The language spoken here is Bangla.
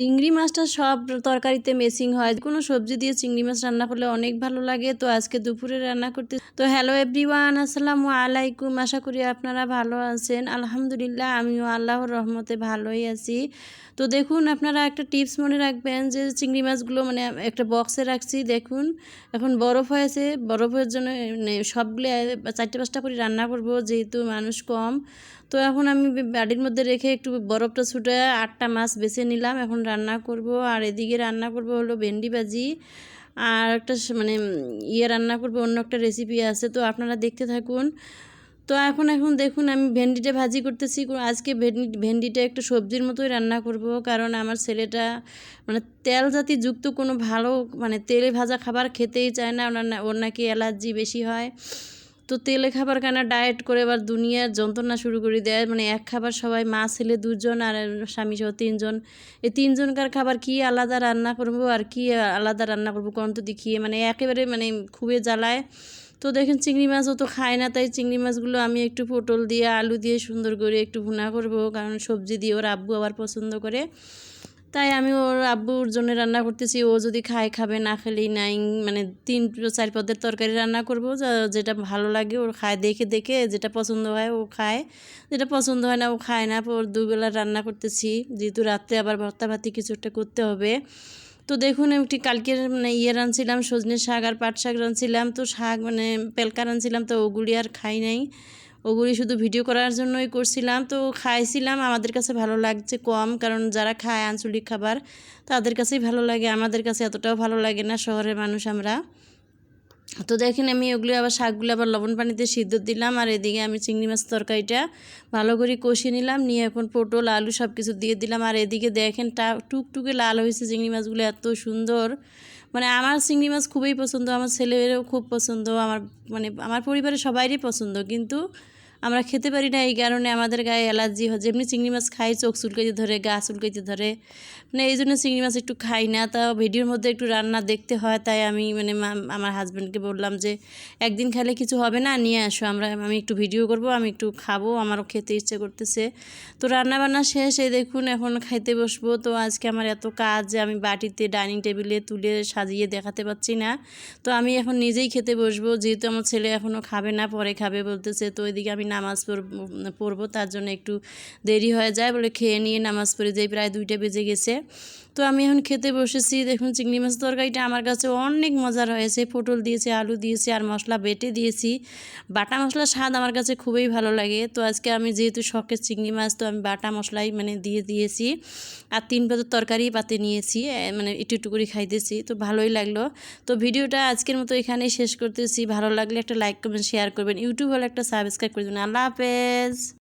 চিংড়ি মাছটা সব তরকারিতে মেসিং হয়। কোনো সবজি দিয়ে চিংড়ি মাছ রান্না করলে অনেক ভালো লাগে। তো আজকে দুপুরে রান্না করতে তো হ্যালো এভরিওয়ান আসসালামু আলাইকুম। আশা করি আপনারা ভালো আছেন। আলহামদুলিল্লাহ, আমিও আল্লাহর রহমতে ভালোই আছি। তো দেখুন, আপনারা একটা টিপস মনে রাখবেন যে চিংড়ি মাছগুলো মানে একটা বক্সে রাখছি। দেখুন, এখন বরফ হয়েছে। বরফের জন্য মানে সবগুলো চারটে পাঁচটা করে রান্না করব, যেহেতু মানুষ কম। তো এখন আমি বাড়ির মধ্যে রেখে একটু বরফটা ছুটে আটটা মাছ বেছে নিলাম। এখন রান্না করব, আর এদিকে রান্না করব হলো ভেন্ডি ভাজি, আর একটা মানে ইয়ে রান্না করব, অন্য একটা রেসিপি আছে, তো আপনারা দেখতে থাকুন। তো এখন এখন দেখুন, আমি ভেন্ডিটা ভাজি করতেছি আজকে ভেন্ডি, ভেন্ডিটা একটু সবজির মতোই রান্না করব, কারণ আমার ছেলেটা মানে তেল জাতি যুক্ত কোনো ভালো মানে তেলে ভাজা খাবার খেতেই চায় না, ওনার ওর নাকি অ্যালার্জি বেশি হয়। তো তেলে খাবার কেন ডায়েট করে এবার দুনিয়ার যন্ত্রণা শুরু করে দেয়। মানে এক খাবার সবাই মা, ছেলে দুজন আর স্বামী সহ তিনজন। এই তিনজনকার খাবার কি আলাদা রান্না করব আর কি আলাদা রান্না করব কোন তো দেখিয়ে মানে একেবারে মানে খুবই জ্বালায়। তো দেখেন চিংড়ি মাছও তো খায় না, তাই চিংড়ি মাছগুলো আমি একটু পটল দিয়ে, আলু দিয়ে সুন্দর করে একটু ভুনা করব। কারণ সবজি দিয়ে ওর আব্বু আবার পছন্দ করে। তাই আমি ওর আব্বুর জন্য রান্না করতেছি। ও যদি খায়, খাবে, না খেলেই নাই। মানে তিন, চার পদের তরকারি রান্না করব। যেটা ভালো লাগে ওর খায়। দেখে দেখে যেটা পছন্দ হয় ও খায়। যেটা পছন্দ হয় না ও খায় না। ওর দুবেলা রান্না করতেছি। যেহেতু রাত্রে আবার ভর্তা ভাতি কিছু একটা করতে হবে। তো দেখুন একটি কালকের মানে ইয়ে রাঁধছিলাম, সজনে শাক আর পাট শাক রাঁধছিলাম। তো শাক মানে পেলকা রাঁধছিলাম, তো ওগুলি আর খাই নাই। ওগুলি শুধু ভিডিও করার জন্যই করছিলাম। তো খাইছিলাম, আমাদের কাছে ভালো লাগছে কম, কারণ যারা খায় আঞ্চলিক খাবার, তাদের কাছেই ভালো লাগে, আমাদের কাছে এতটাও ভালো লাগে না শহরের মানুষ আমরা। তো দেখেন আমি ওগুলো আবার শাকগুলো আবার লবণ পানিতে সিদ্ধ দিলাম, আর এদিকে আমি চিংড়ি মাছ তরকারিটা ভালো করে কষিয়ে নিলাম, নিয়ে এখন পটল, আলু সব কিছু দিয়ে দিলাম। আর এদিকে দেখেন টা টুকটুকে লাল হয়েছে চিংড়ি মাছগুলো, এত সুন্দর। মানে আমার চিংড়ি মাছ খুবই পছন্দ, আমার ছেলেরও খুব পছন্দ, আমার মানে আমার পরিবারের সবাইরই পছন্দ, কিন্তু আমরা খেতে পারি না এই কারণে আমাদের গায়ে অ্যালার্জি হয় যেমনি চিংড়ি মাছ খাই, চোখ চুলকাইতে ধরে, গা চুলকাইতে ধরে। মানে এই জন্য চিংড়ি মাছ একটু খাই না। তা ভিডিওর মধ্যে একটু রান্না দেখতে হয়, তাই আমি মানে আমার হাজব্যান্ডকে বললাম যে, একদিন খেলে কিছু হবে না, নিয়ে আসো। আমরা, আমি একটু ভিডিও করব, আমি একটু খাব, আমারও খেতে ইচ্ছে করতেছে। তো রান্না বান্না শেষ, এই দেখুন, এখন খাইতে বসবো। তো আজকে আমার এত কাজ যে আমি বাটিতে, ডাইনিং টেবিলে তুলে সাজিয়ে দেখাতে পাচ্ছি না। তো আমি এখন নিজেই খেতে বসবো, যেহেতু আমার ছেলে এখনও খাবে না, পরে খাবে বলতেছে। তো ওইদিকে আমি নামাজ পড়ব তার জন্য একটু দেরি হয়ে যায় বলে খেয়ে নিয়ে নামাজ পড়ে যাই। প্রায় দুইটা বেজে গেছে। তো আমি এখন খেতে বসেছি। দেখুন, চিংড়ি মাছ তরকারিটা আমার কাছে অনেক মজার হয়েছে। পটল দিয়েছে, আলু দিয়েছে আর মশলা বেটে দিয়েছি। বাটা মশলার স্বাদ আমার কাছে খুবই ভালো লাগে। তো আজকে আমি যেহেতু শখের চিংড়ি মাছ, তো আমি বাটা মশলাই মানে দিয়ে দিয়েছি। আর তিন পাতের তরকারি পাতে নিয়েছি মানে একটু একটু করে খাইতেছি। তো ভালোই লাগল। তো ভিডিওটা আজকের মতো এখানেই শেষ করতেছি। ভালো লাগলে একটা লাইক করবেন শেয়ার করবেন। ইউটিউব হলে একটা সাবস্ক্রাইব করে দেবেন। আল্লাহ হাফেজ।